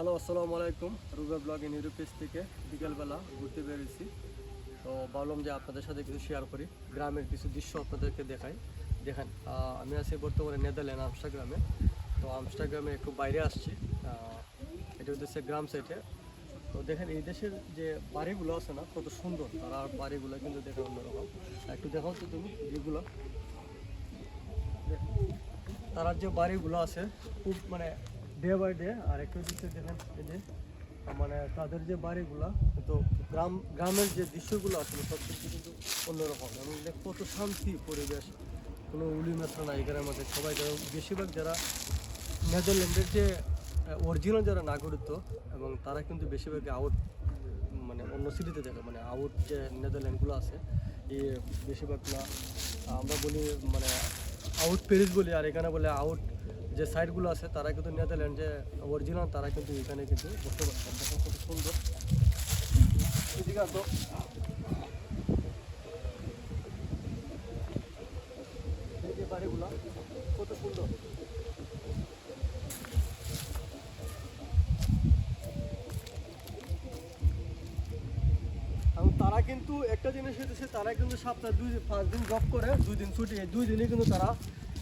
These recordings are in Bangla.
হ্যালো, আসসালামু আলাইকুম। রুবে ব্লগ ইন ইউরোপেস থেকে বিকেলবেলা ঘুরতে বেরিয়েছি। তো ভাবলাম যে আপনাদের সাথে কিছু শেয়ার করি। গ্রামের কিছু দৃশ্য আপনাদেরকে দেখাই। দেখেন আমি আছি বর্তমানে নেদারল্যান্ড আমস্টাগ্রামে তো আমস্টাগ্রামে একটু বাইরে আসছি। এটা হচ্ছে গ্রাম সাইডে তো দেখেন, এই দেশের যে বাড়িগুলো আছে না, কত সুন্দর। তারা বাড়িগুলো কিন্তু দেখেন অন্যরকম। একটু দেখাও তো তুমি যেগুলো তারা যে বাড়িগুলো আছে, খুব মানে ডে বাই ডে আর একটু দিচ্ছে দেখেন, এই যে মানে তাদের যে বাড়িগুলো, তো গ্রাম, গ্রামের যে দৃশ্যগুলো আছে, সব কিছু কিন্তু অন্যরকম। এবং কত শান্তি পরিবেশ। কোনো উলি মেশা নাই এখানে মধ্যে। সবাই যারা বেশিরভাগ যারা নেদারল্যান্ডের যে অরিজিনাল যারা নাগরিকত্ব এবং তারা কিন্তু বেশিরভাগ আউট মানে অন্য সিটিতে থাকে মানে আউট যে নেদারল্যান্ডগুলো আছে এই বেশিরভাগগুলো আমরা বলি মানে আউট প্যারিস বলি, আর এখানে বলে আউট যে সাইটগুলো আছে, তারা কিন্তু নেদারল্যান্ড যে অরিজিনাল তারা কিন্তু এখানে কিন্তু বসবাস করে। দেখেন কত সুন্দর। কত সুন্দর। তারা কিন্তু একটা জিনিস হইতেছে, তারা কিন্তু সপ্তাহে দুই, পাঁচ দিন জব করে, দুই দিন ছুটি দুই দিনই কিন্তু তারা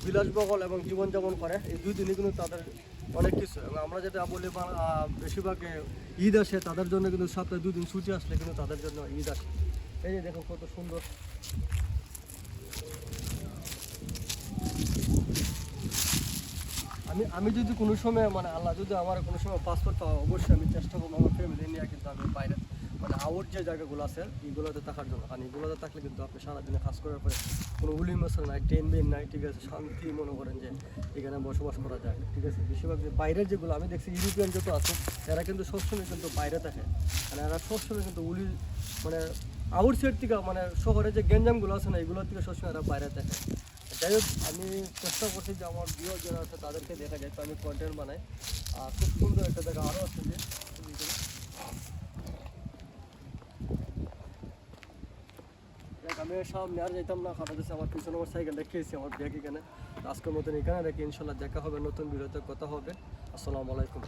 বিলাসবহল এবং জীবনযাপন করে। এই দুই দিনই কিন্তু তাদের অনেক কিছু। এবং আমরা যেটা বলি বেশিরভাগ ঈদ আসে, তাদের জন্য কিন্তু সপ্তাহে দুই দিন ছুটি আসলে কিন্তু তাদের জন্য ঈদ আসে। এই যে দেখো কত সুন্দর। আমি আমি যদি কোনো সময় মানে আল্লাহ যদি আমার কোনো সময় পাসপোর্ট পাওয়া অবশ্যই আমি চেষ্টা করব আমার ফ্যামিলি নিয়ে কিন্তু আমি বাইরে। মানে আউট যে জায়গাগুলো আছে, এগুলোতে থাকার জন্য। কারণ এগুলোতে থাকলে কিন্তু আপনি সারাদিনে কাজ করার পরে কোনো উলি মশলা নাই টেন বেন নাই, ঠিক আছে? শান্তি মনে করেন যে এখানে বসবাস করা যায়, ঠিক আছে? বেশিরভাগ যে বাইরের যেগুলো, আমি দেখছি ইউরোপিয়ান যত আছে, এরা কিন্তু সবসময় কিন্তু বাইরে থাকে। মানে এরা সবসময় কিন্তু উলি মানে আউট সাইড থেকে মানে শহরে যে গেঞ্জামগুলো আছে না, এগুলোর থেকে সবসময় এরা বাইরে থাকে। যাই হোক, আমি চেষ্টা করছি যে আমার প্রিয় যারা আছে, তাদেরকে দেখা যায়, তো আমি কন্টেন্ট বানাই। আর খুব সুন্দর একটা জায়গা আরও আছে যে আমি সব নেওয়ার যেতাম না খাটা দিচ্ছে আমার পিছনে আমার সাইকেল রেখেছি আমার ব্যাগ এখানে। আজকের মতন এখানে রেখে, ইনশাল্লাহ দেখা হবে, নতুন ভিডিওতে কথা হবে। আসসালামু আলাইকুম।